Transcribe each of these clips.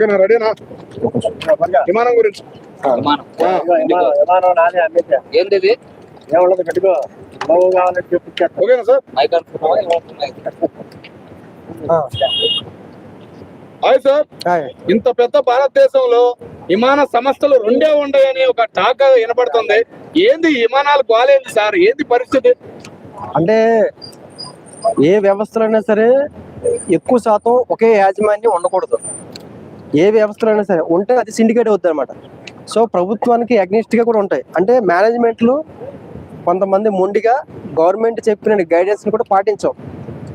ఓకేనా? రెడీనా? విమానం గురించి. చూపించారు ఓకేనా సార్? Hi sir. ఇంత పెద్ద భారతదేశంలో విమాన సంస్థలు రెండే ఉన్నాయని ఒక టాక్ వినపడుతుంది. ఏంది విమానాలు బాగాలేంది సార్? ఏంది పరిస్థితి? అంటే ఏ వ్యవస్థలైనా సరే ఎక్కువ శాతం ఒకే యాజమాన్యం ఉండకూడదు. ఏ వ్యవస్థలైనా సరే ఉంటే అది సిండికేట్ అవుతుంది అనమాట సో ప్రభుత్వానికి అగ్నిస్ట్గా కూడా ఉంటాయి. అంటే మేనేజ్మెంట్లు కొంతమంది మొండిగా గవర్నమెంట్ చెప్పిన గైడెన్స్ కూడా పాటించాం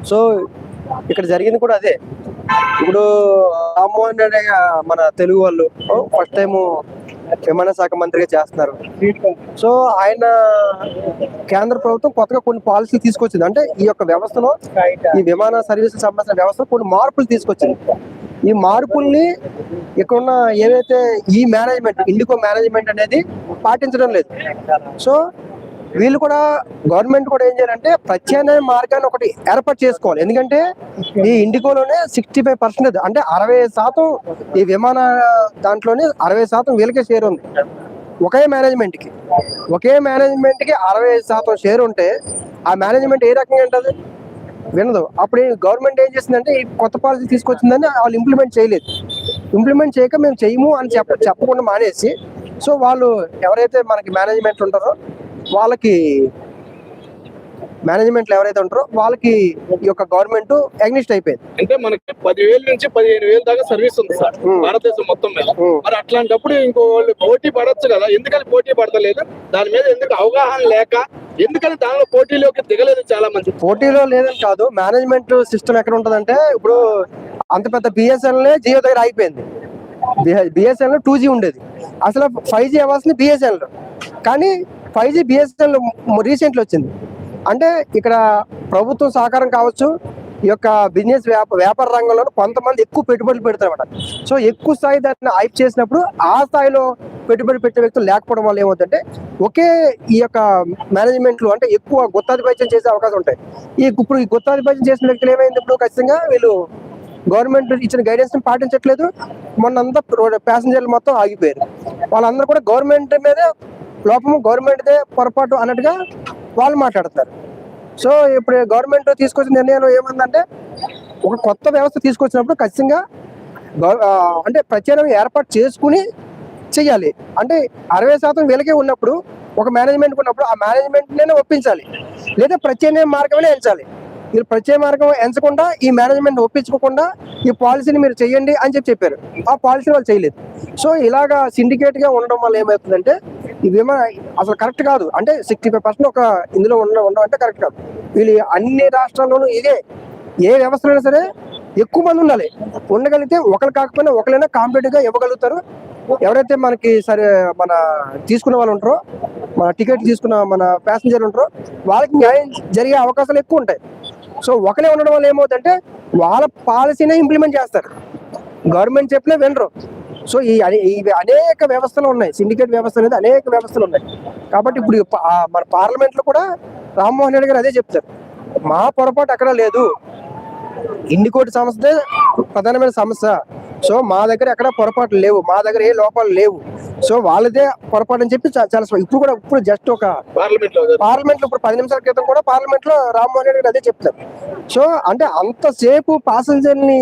సో ఇక్కడ జరిగింది కూడా అదే. ఇప్పుడు రామ్మోహన్ రెడ్డి మన తెలుగు వాళ్ళు ఫస్ట్ టైం విమాన శాఖ మంత్రిగా చేస్తున్నారు. సో ఆయన కేంద్ర ప్రభుత్వం కొత్తగా కొన్ని పాలసీలు తీసుకొచ్చింది. అంటే ఈ యొక్క వ్యవస్థలో ఈ విమాన సర్వీసులకు సంబంధించిన వ్యవస్థలో కొన్ని మార్పులు తీసుకొచ్చింది. ఈ మార్పుల్ని ఇక్కడున్న ఏవైతే ఈ మేనేజ్మెంట్ ఇండికో మేనేజ్మెంట్ అనేది పాటించడం లేదు. సో వీళ్ళు కూడా గవర్నమెంట్ కూడా ఏం చేయాలంటే ప్రత్యామ్నాయ మార్గాన్ని ఒకటి ఏర్పాటు చేసుకోవాలి. ఎందుకంటే ఈ ఇండికోలోనే సిక్స్టీ ఫైవ్ పర్సెంట్ అంటే అరవై శాతం ఈ విమాన దాంట్లోనే అరవై శాతం వీళ్ళకే షేర్ ఉంది. ఒకే మేనేజ్మెంట్కి. ఒకే మేనేజ్మెంట్కి అరవై శాతం షేర్ ఉంటే ఆ మేనేజ్మెంట్ ఏ రకంగా ఉంటుంది? వినదు. అప్పుడు గవర్నమెంట్ ఏం చేసిందంటే కొత్త పాలసీ తీసుకొచ్చిందని వాళ్ళు ఇంప్లిమెంట్ చేయలేదు. ఇంప్లిమెంట్ చేయక మేము చేయము అని చెప్ప చెప్పకుండా మానేసి సో వాళ్ళు ఎవరైతే మనకి మేనేజ్మెంట్ ఉంటారో వాళ్ళకి మేనేజ్మెంట్ ఎవరైతే ఉంటారో వాళ్ళకి ఈ యొక్క గవర్నమెంట్ అగ్నిస్ట్ అయిపోయింది. అంటే మనకి పదివేల నుంచి పదిహేను వేల దాకా సర్వీస్ ఉంది సార్. భారతదేశం మొత్తం మీద. మరి అట్లాంటప్పుడు ఇంకో వాళ్ళు పోటీ పడొచ్చు కదా ఎందుకని పోటీ పడతలేదు? దాని మీద ఎందుకు అవగాహన లేక ఎందుకంటే దానిలో పోటీలోకి దిగలేదు చాలా మంది. పోటీలో లేదని కాదు మేనేజ్మెంట్ సిస్టమ్ ఎక్కడ ఉంటదంటే ఇప్పుడు అంత పెద్ద బిఎస్ఎన్ఎల్ జియో దగ్గర అయిపోయింది బిఎస్ఎన్ఎల్ టూ జీ ఉండేది. అసలు ఫైవ్ జీ అవ్వాల్సింది బిఎస్ఎన్ఎల్ కానీ ఫైవ్ జీ బిఎస్ఎన్ఎల్ రీసెంట్లీ వచ్చింది. అంటే ఇక్కడ ప్రభుత్వం సహకారం కావచ్చు ఈ యొక్క బిజినెస్ వ్యాప వ్యాపార రంగంలో కొంతమంది ఎక్కువ పెట్టుబడులు పెడతారన్నమాట. సో ఎక్కువ స్థాయి దాన్ని హైప్ చేసినప్పుడు ఆ స్థాయిలో పెట్టుబడి పెట్టే వ్యక్తులు లేకపోవడం వల్ల ఏమవుతుందంటే ఒకే ఈ యొక్క మేనేజ్మెంట్లు అంటే ఎక్కువ గుత్తాధిపత్యం చేసే అవకాశం ఉంటాయి. ఈ ఇప్పుడు ఈ గుత్తాధిపత్యం చేసిన వ్యక్తులు ఏమైంది ఇప్పుడు? ఖచ్చితంగా వీళ్ళు గవర్నమెంట్ ఇచ్చిన గైడెన్స్ని పాటించట్లేదు. మొన్నంతా ప్యాసింజర్లు మొత్తం ఆగిపోయారు. వాళ్ళందరూ కూడా గవర్నమెంట్ మీదే లోపము గవర్నమెంట్దే పొరపాటు అన్నట్టుగా వాళ్ళు మాట్లాడతారు సో ఇప్పుడు గవర్నమెంట్ తీసుకొచ్చిన నిర్ణయాలు ఏమందంటే ఒక కొత్త వ్యవస్థ తీసుకొచ్చినప్పుడు ఖచ్చితంగా అంటే ప్రత్యేకంగా ఏర్పాటు చేసుకుని చెయ్యాలి. అంటే అరవై శాతం వీళ్ళకే ఉన్నప్పుడు ఒక మేనేజ్మెంట్ ఉన్నప్పుడు ఆ మేనేజ్మెంట్ ఒప్పించాలి. లేదా ప్రత్యామ్నాయ మార్గమే ఎంచాలి. మీరు ప్రత్యేక మార్గం ఎంచకుండా ఈ మేనేజ్మెంట్ ఒప్పించుకోకుండా ఈ పాలసీని మీరు చేయండి అని చెప్పి చెప్పారు. ఆ పాలసీని వాళ్ళు చేయలేదు. సో ఇలాగా సిండికేట్గా ఉండడం వల్ల ఏమవుతుందంటే ఇవేమో విమాన అసలు కరెక్ట్ కాదు. అంటే సిక్స్టీ ఫైవ్ పర్సెంట్ ఒక ఇందులో ఉండడం ఉండడం అంటే కరెక్ట్ కాదు. వీళ్ళు అన్ని రాష్ట్రాల్లోనూ ఇదే. ఏ వ్యవస్థలైనా సరే ఎక్కువ మంది ఉండాలి. ఉండగలిగితే ఒకరు కాకపోయినా ఒకరైనా కాంపిటేటివ్గా ఇవ్వగలుగుతారు. ఎవరైతే మనకి సరే మన తీసుకున్న వాళ్ళు ఉంటారో మన టికెట్ తీసుకున్న మన ప్యాసింజర్ ఉంటారో వాళ్ళకి న్యాయం జరిగే అవకాశాలు ఎక్కువ ఉంటాయి. సో ఒకరే ఉండడం వల్ల ఏమవుతుందంటే వాళ్ళ పాలసీనే ఇంప్లిమెంట్ చేస్తారు. గవర్నమెంట్ చెప్పినా వినరు. సో ఈ ఈ అనేక వ్యవస్థలు ఉన్నాయి. సిండికేట్ వ్యవస్థ అనేది అనేక వ్యవస్థలు ఉన్నాయి. కాబట్టి ఇప్పుడు మన పార్లమెంట్లో కూడా రామ్మోహన్ రెడ్డి గారు అదే చెప్తారు. మా పొరపాటు అక్కడ లేదు. ఇండికోటి సంస్థే ప్రధానమైన సమస్య సో మా దగ్గర ఎక్కడ పొరపాట్లు లేవు. మా దగ్గర ఏ లోపాలు లేవు. సో వాళ్ళదే పొరపాటు అని చెప్పి చాలా ఇప్పుడు కూడా ఇప్పుడు జస్ట్ ఒక పార్లమెంట్లో పార్లమెంట్లో ఇప్పుడు పది నిమిషాల క్రితం కూడా పార్లమెంట్లో రామ్మోహన్ రెడ్డి గారు అదే చెప్తారు సో అంటే అంతసేపు పాసెంజర్ని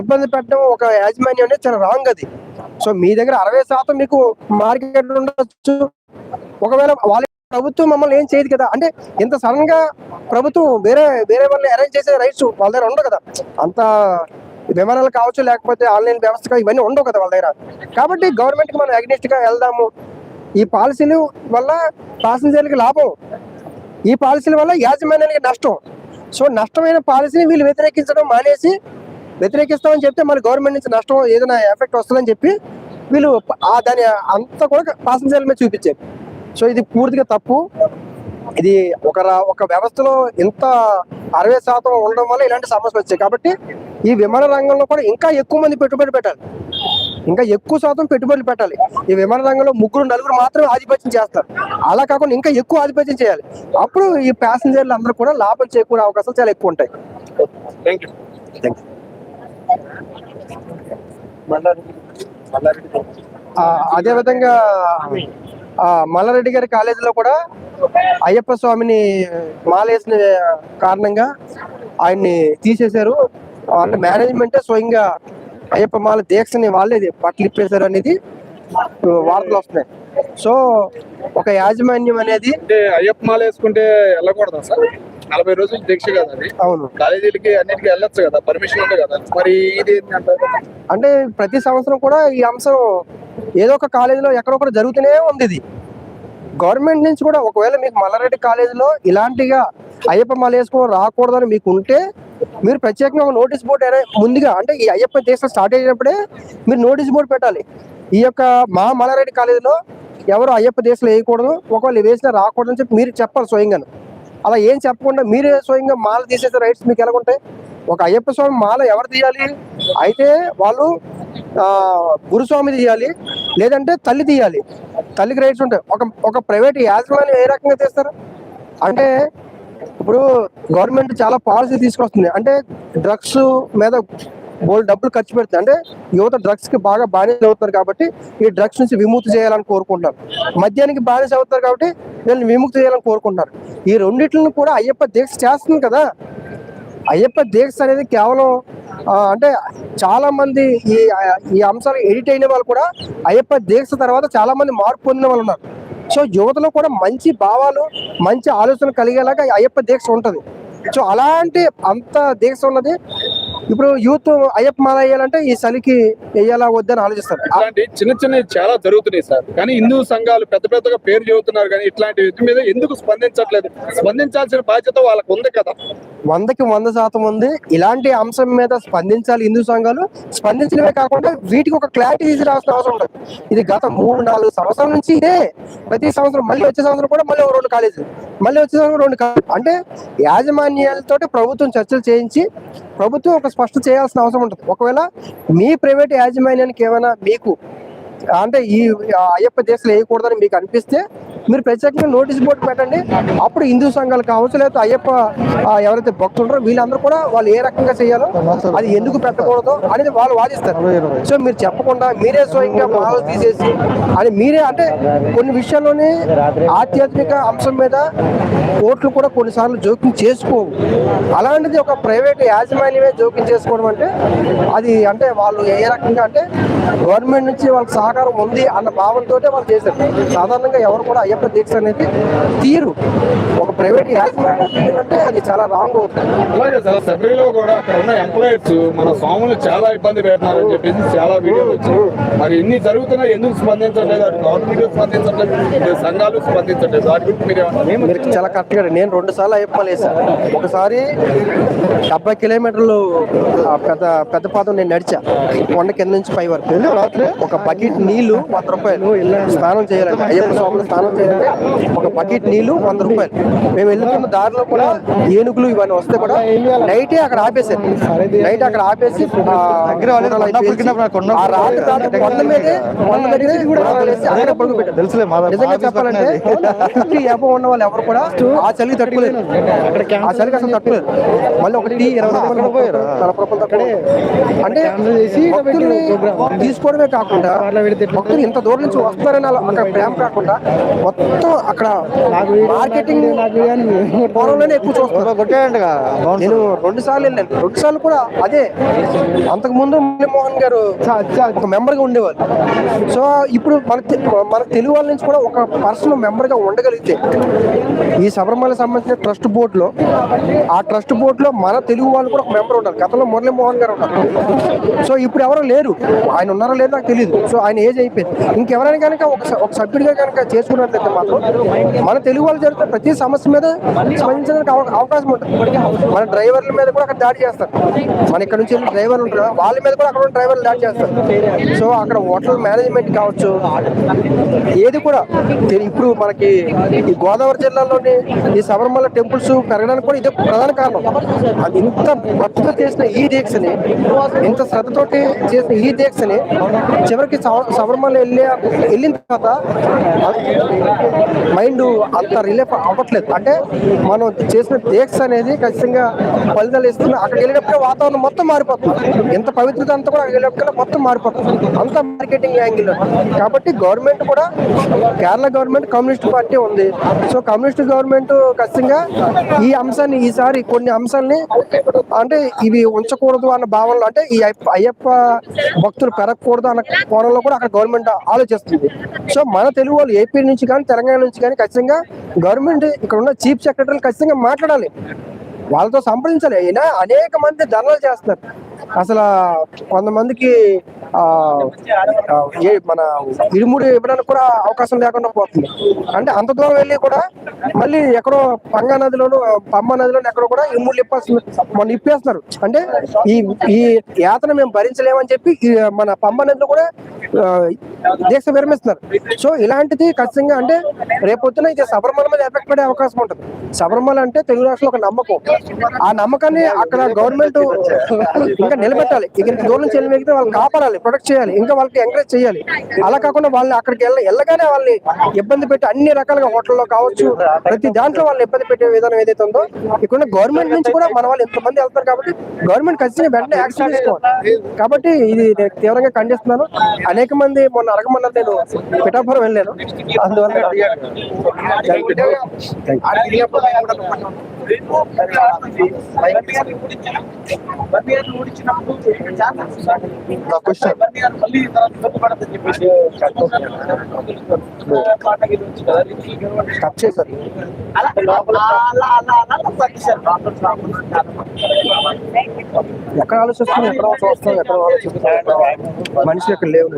ఇబ్బంది పెట్టడం ఒక యాజమాన్యం అనేది చాలా రాంగ్ అది. సో మీ దగ్గర అరవై శాతం మీకు మార్కెట్ ఉండొచ్చు. ఒకవేళ వాళ్ళ ప్రభుత్వం మమ్మల్ని ఏం చేయదు కదా. అంటే ఇంత సడన్గా ప్రభుత్వం వేరే వేరే వాళ్ళని అరేంజ్ చేసే రైట్స్ వాళ్ళ దగ్గర ఉండవు కదా. అంత వివరాలు కావచ్చు లేకపోతే ఆన్లైన్ వ్యవస్థ ఇవన్నీ ఉండవు కదా వాళ్ళ దగ్గర. కాబట్టి గవర్నమెంట్కి మనం అగ్నిస్ట్గా వెళ్దాము. ఈ పాలసీలు వల్ల ప్యాసింజర్లకి లాభం. ఈ పాలసీల వల్ల యాజమాన్యానికి నష్టం. సో నష్టమైన పాలసీని వీళ్ళు వ్యతిరేకించడం మానేసి వ్యతిరేకిస్తామని చెప్తే మన గవర్నమెంట్ నుంచి నష్టం ఏదైనా ఎఫెక్ట్ వస్తుందని చెప్పి వీళ్ళు దాని అంతా కూడా ప్యాసింజర్ల మీద చూపించారు. సో ఇది పూర్తిగా తప్పు. ఇది ఒక ఒక వ్యవస్థలో ఇంత అరవై శాతం ఉండడం వల్ల ఇలాంటి సమస్యలు వచ్చాయి. కాబట్టి ఈ విమాన రంగంలో కూడా ఇంకా ఎక్కువ మంది పెట్టుబడి పెట్టాలి. ఇంకా ఎక్కువ శాతం పెట్టుబడులు పెట్టాలి. ఈ విమాన రంగంలో ముగ్గురు నలుగురు మాత్రమే ఆధిపత్యం చేస్తారు. అలా కాకుండా ఇంకా ఎక్కువ ఆధిపత్యం చేయాలి. అప్పుడు ఈ ప్యాసింజర్లు అందరూ కూడా లాభం చేకూరే అవకాశాలు చాలా ఎక్కువ ఉంటాయి. థ్యాంక్ యూ అదే విధంగా ఆ, మల్లారెడ్డి గారి కాలేజీలో కూడా అయ్యప్ప స్వామిని మాలేసిన కారణంగా ఆయన్ని తీసేశారు. వాళ్ళ మేనేజ్మెంటే స్వయంగా అయ్యప్ప మాల దీక్షని వాళ్ళే బట్టలు ఇప్పేశారు అనేది వార్తలు వస్తున్నాయి. సో ఒక యాజమాన్యం అనేది అంటే అయ్యప్ప మాల వేసుకుంటే వెళ్ళకూడదా సార్? నలభై రోజులు దీక్ష కదా అది. అవును. కాలేజీలకి అన్నిటికీ వెళ్ళొచ్చు కదా పర్మిషన్ ఉంది కదా. మరి ఇది అంటే ప్రతి సంవత్సరం కూడా ఈ అంశం ఏదో ఒక కాలేజీలో ఎక్కడొక్కడ జరుగుతూనే ఉంది ఇది. గవర్నమెంట్ నుంచి కూడా ఒకవేళ మీకు మల్లారెడ్డి కాలేజీలో ఇలాంటిగా అయ్యప్ప మాల వేసుకొని రాకూడదని మీకు ఉంటే మీరు ప్రత్యేకంగా ఒక నోటీస్ బోర్డు ముందుగా అంటే ఈ అయ్యప్ప దేశం స్టార్ట్ అయినప్పుడే మీరు నోటీస్ బోర్డు పెట్టాలి. ఈ యొక్క మా మల్లారెడ్డి కాలేజీలో ఎవరు అయ్యప్ప దేశంలో వేయకూడదు ఒకవేళ వేసినా రాకూడదు అని చెప్పి మీరు చెప్పాలి స్వయంగా. అలా ఏం చెప్పకుండా మీరే స్వయంగా మాల తీసేసే రైట్స్ మీకు ఎలాగుంటాయి? ఒక అయ్యప్ప స్వామి మాల ఎవరు తీయాలి? అయితే వాళ్ళు గురుస్వామి తీయాలి లేదంటే తల్లి తీయాలి. తల్లికి రైట్స్ ఉంటాయి. ఒక ఒక ప్రైవేట్ యాజమాన్యం ఏ రకంగా తీస్తారు? అంటే ఇప్పుడు గవర్నమెంట్ చాలా పాలసీ తీసుకొస్తుంది. అంటే డ్రగ్స్ మీద బోల్ డబ్బులు ఖర్చు పెడుతుంది అంటే యువత డ్రగ్స్కి బాగా బానిస అవుతున్నారు కాబట్టి ఈ డ్రగ్స్ నుంచి విముక్తి చేయాలని కోరుకుంటున్నారు. మద్యానికి బానిస అవుతారు కాబట్టి వీళ్ళని విముక్తి చేయాలని కోరుకుంటున్నారు. ఈ రెండింటిని కూడా అయ్యప్ప దీక్ష చేస్తుంది కదా. అయ్యప్ప దీక్ష అనేది కేవలం అంటే చాలా మంది ఈ ఈ అంశాలు ఎడిట్ అయిన వాళ్ళు కూడా అయ్యప్ప దీక్ష తర్వాత చాలా మంది మార్పు పొందిన వాళ్ళు ఉన్నారు. సో యువతలో కూడా మంచి భావాలు మంచి ఆలోచన కలిగేలాగా అయ్యప్ప దీక్ష ఉంటది. సో అలాంటి అంత దీక్ష ఉన్నది. ఇప్పుడు యూత్ అయ్యప్ప మాల వేయాలంటే ఈ చలికి వేయాలా వద్దని ఆలోచిస్తారు. అలాంటి చిన్న చిన్నవి చాలా జరుగుతున్నాయి సార్. కానీ హిందూ సంఘాలు పెద్ద పెద్దగా పేరు చెబుతున్నారు కానీ ఇట్లాంటి మీద ఎందుకు స్పందించట్లేదు? స్పందించాల్సిన బాధ్యత వాళ్ళకు ఉంది కదా. వందకి వంద శాతం ఉంది. ఇలాంటి అంశం మీద స్పందించాలి హిందూ సంఘాలు. స్పందించడమే కాకుండా వీటికి ఒక క్లారిటీ తీసుకురావాల్సిన అవసరం ఉంటుంది ఇది గత మూడు నాలుగు సంవత్సరాల నుంచి ఇదే. ప్రతి సంవత్సరం మళ్ళీ వచ్చే సంవత్సరం కూడా మళ్ళీ ఒక రెండు కాలేజీలు. మళ్ళీ వచ్చే సంవత్సరం రెండు కాలేజీలు అంటే యాజమాన్యాలతో ప్రభుత్వం చర్చలు చేయించి ప్రభుత్వం ఒక స్పష్టత చేయాల్సిన అవసరం ఉంటుంది. ఒకవేళ మీ ప్రైవేట్ యాజమాన్యానికి ఏమైనా మీకు అంటే ఈ అయ్యప్ప దేశాలు వేయకూడదని మీకు అనిపిస్తే మీరు ప్రత్యేకంగా నోటీస్ బోర్డు పెట్టండి. అప్పుడు హిందూ సంఘాలు కావచ్చు లేకపోతే అయ్యప్ప ఎవరైతే భక్తులు ఉంటారో వీళ్ళందరూ కూడా వాళ్ళు ఏ రకంగా చేయాలో అది ఎందుకు పెట్టకూడదు అనేది వాళ్ళు వాదిస్తారు. సో మీరు చెప్పకుండా మీరే స్వయంగా మాలలు తీసేసి అని మీరే అంటే కొన్ని విషయాల్లోనే ఆధ్యాత్మిక అంశం మీద కోర్టులు కూడా కొన్నిసార్లు జోక్యం చేసుకోవు. అలాంటిది ఒక ప్రైవేట్ యాజమాన్యమే జోక్యం చేసుకోవడం అంటే అది అంటే వాళ్ళు ఏ రకంగా అంటే గవర్నమెంట్ నుంచి వాళ్ళకి సహకారం ఉంది అన్న భావంతో వాళ్ళు చేశారు. సాధారణంగా ఎవరు కూడా అయ్యప్ప దీక్ష అనేది తీరు. ఒక ప్రైవేట్ అంటే అది చాలా రాంగ్ అవుతుంది అలాగే సార్ శబరిలో కూడా అక్కడ ఉన్న ఎంప్లాయీస్ మన స్వాములు చాలా ఇబ్బంది పెడుతున్నారని చెప్పేసి చాలా వీడియోలు వచ్చాయి. మరి ఇన్ని జరుగుతున్నా ఎందుకు స్పందించట్లేదు? అటు గవర్నమెంట్ స్పందించట్లేదు? సంఘాలు స్పందించట్లేదు? వాటి గురించి మీరు మీరు చాలా కరెక్ట్గా నేను రెండు సార్లు అయ్యప్ప వేసాను ఒకసారి డెబ్బై కిలోమీటర్లు ఆ పెద్ద పెద్ద పాదం నేను నడిచా. కొండ కింద నుంచి పై వరకు. ఒక బకెట్ నీళ్ళు వంద రూపాయలు. స్నానం చేయాలంటే అయ్యప్ప స్వామిని స్నానం చేయాలంటే ఒక బకెట్ నీళ్ళు వంద రూపాయలు. మేము వెళ్తున్న దారిలో కూడా ఏనుగులు ఇవన్నీ వస్తే కూడా నైటే అక్కడ ఆపేశారు. నైట్ అక్కడ ఆపేసి ఆ రాత్రి మీదే అక్కడే నిజంగా చెప్పాలంటే ఫిఫ్టీ ఉన్న వాళ్ళు ఎవరు కూడా ఆ చలికి తట్టుకోలేదు. ఆ చలికి అసలు తట్టుకోలేదు. మళ్ళీ ఒక టీ ఇరవై రూపాయలు పోయారు నలభై రూపాయలు తక్కువ అంటే తీసుకోవడమే కాకుండా భక్తులు ఇంత దూరం నుంచి వస్తారని అలా అక్కడ ప్రేమ కాకుండా మొత్తం అక్కడ మార్కెటింగ్ కోణంలోనే ఎక్కువ చూస్తారు. కొట్టేయండిగా నేను రెండు సార్లు వెళ్ళాను. రెండు సార్లు కూడా అదే. అంతకు ముందు మురళీమోహన్ గారు ఒక మెంబర్గా ఉండేవారు సో ఇప్పుడు మన మన తెలుగు వాళ్ళ నుంచి కూడా ఒక పర్సన్ మెంబర్గా ఉండగలిగితే ఈ శబరిమల సంబంధించిన ట్రస్ట్ బోర్డు లో ఆ ట్రస్ట్ బోర్డు లో మన తెలుగు వాళ్ళు కూడా ఒక మెంబర్ ఉంటారు గతంలో మురళీమోహన్ గారు ఉన్నారు. సో ఇప్పుడు ఎవరు లేరు. ఆయన ఉన్నారో లేదో నాకు తెలియదు సో ఆయన ఏజ్ అయిపోయింది. ఇంకెవరైనా కనుక ఒక ఒక సభ్యుడిగా కనుక చేసుకున్నట్లయితే మాత్రం. మన తెలుగు వాళ్ళు జరిగితే ప్రతి సమస్య మీద స్పందించడానికి అవకాశం ఉంటుంది. మన డ్రైవర్ల మీద కూడా అక్కడ దాడి చేస్తారు. మన ఇక్కడ నుంచి డ్రైవర్లు ఉంటారు. వాళ్ళ మీద కూడా అక్కడ ఉన్న డ్రైవర్లు దాడి చేస్తారు. సో అక్కడ హోటల్ మేనేజ్మెంట్ కావచ్చు ఏది కూడా ఇప్పుడు మనకి ఈ గోదావరి జిల్లాలోని ఈ శబరిమల టెంపుల్స్ పెరగడానికి కూడా ఇదే ప్రధాన కారణం. అది ఇంత భక్తులు చేసిన ఈ దీక్షని ఇంత శ్రద్ధతోటి చేసిన ఈ దీక్షని చివరికి శవ- శబరిమల వెళ్ళే వెళ్ళిన తర్వాత మైండ్ అంత రిలీఫ్ అవ్వట్లేదు. అంటే మనం చేసిన టేక్స్ అనేది ఖచ్చితంగా ఫలితాలు ఇస్తున్న అక్కడికి వెళ్ళినప్పుడే వాతావరణం మొత్తం మారిపోతుంది. ఎంత పవిత్రత అంతా కూడా అక్కడికి వెళ్ళినప్పుడు మొత్తం మారిపోతుంది. అంత మార్కెటింగ్ యాంగిల్ కాబట్టి గవర్నమెంట్ కూడా కేరళ గవర్నమెంట్ కమ్యూనిస్ట్ పార్టీ ఉంది. సో కమ్యూనిస్ట్ గవర్నమెంట్ ఖచ్చితంగా ఈ అంశాన్ని ఈసారి కొన్ని అంశాలని అంటే ఇవి ఉంచకూడదు అన్న భావనలో అంటే ఈ అయ్యప్ప- అయ్యప్ప భక్తులు పెరగకూడదు అన్న కోణంలో కూడా అక్కడ గవర్నమెంట్ ఆలోచిస్తుంది. సో మన తెలుగు వాళ్ళు ఏపీ నుంచి కానీ తెలంగాణ నుంచి కానీ ఖచ్చితంగా గవర్నమెంట్ ఇక్కడ ఉన్న చీఫ్ సెక్రటరీలు ఖచ్చితంగా మాట్లాడాలి. వాళ్ళతో సంప్రదించాలి. అయినా అనేక మంది ధర్నాలు చేస్తున్నారు. అసలు కొంతమందికి ఏ మన ఇరుముడి ఇవ్వడానికి కూడా అవకాశం లేకుండా పోతుంది. అంటే అంత దూరం వెళ్ళి కూడా మళ్ళీ ఎక్కడో పంగా నదిలోను పమ్మ నదిలోను ఎక్కడో కూడా ఇరుముళ్ళు ఇప్పేస్తున్నారు మొన్న ఇప్పేస్తున్నారు. అంటే ఈ ఈ యాతన మేము భరించలేమని చెప్పి మన పమ్మ నదిలో కూడా ఆ, దీక్ష విరమిస్తున్నారు. సో ఇలాంటిది ఖచ్చితంగా అంటే రేపొద్దున ఇది శబరిమల మీద ఎఫెక్ట్ పడే అవకాశం ఉంటుంది. శబరిమల అంటే తెలుగు రాష్ట్రంలో ఒక నమ్మకం. ఆ నమ్మకాన్ని అక్కడ గవర్నమెంట్ ఇంకా నిలబెట్టాలి. ఇక దూరం నుంచి వెళ్ళి వాళ్ళు కాపాడాలి ప్రొటెక్ట్ చేయాలి ఇంకా వాళ్ళకి ఎంకరేజ్ చేయాలి. అలా కాకుండా వాళ్ళని అక్కడికి వెళ్ళ వెళ్ళగానే వాళ్ళని ఇబ్బంది పెట్టి అన్ని రకాలుగా హోటల్లో కావచ్చు ప్రతి దాంట్లో వాళ్ళని ఇబ్బంది పెట్టే విధానం ఏదైతే ఉందో ఇక్కడ గవర్నమెంట్ నుంచి కూడా మన వాళ్ళు ఎంతమంది వెళ్తారు కాబట్టి గవర్నమెంట్ ఖచ్చితంగా వెంటనే యాక్షన్ తీసుకోవాలి. కాబట్టి ఇది నేను తీవ్రంగా ఖండిస్తున్నాను. అనేక మంది మొన్న అడగమన్నది నేను పిఠాపురం వెళ్ళాను. అందువల్ల నా స్టాప్ చేశారు ఎక్కడ ఆలోచిస్తున్నాం ఎక్కడ చూస్తాం ఎక్కడ ఆలోచిస్తున్నాం మనిషి ఎక్కడ లేవు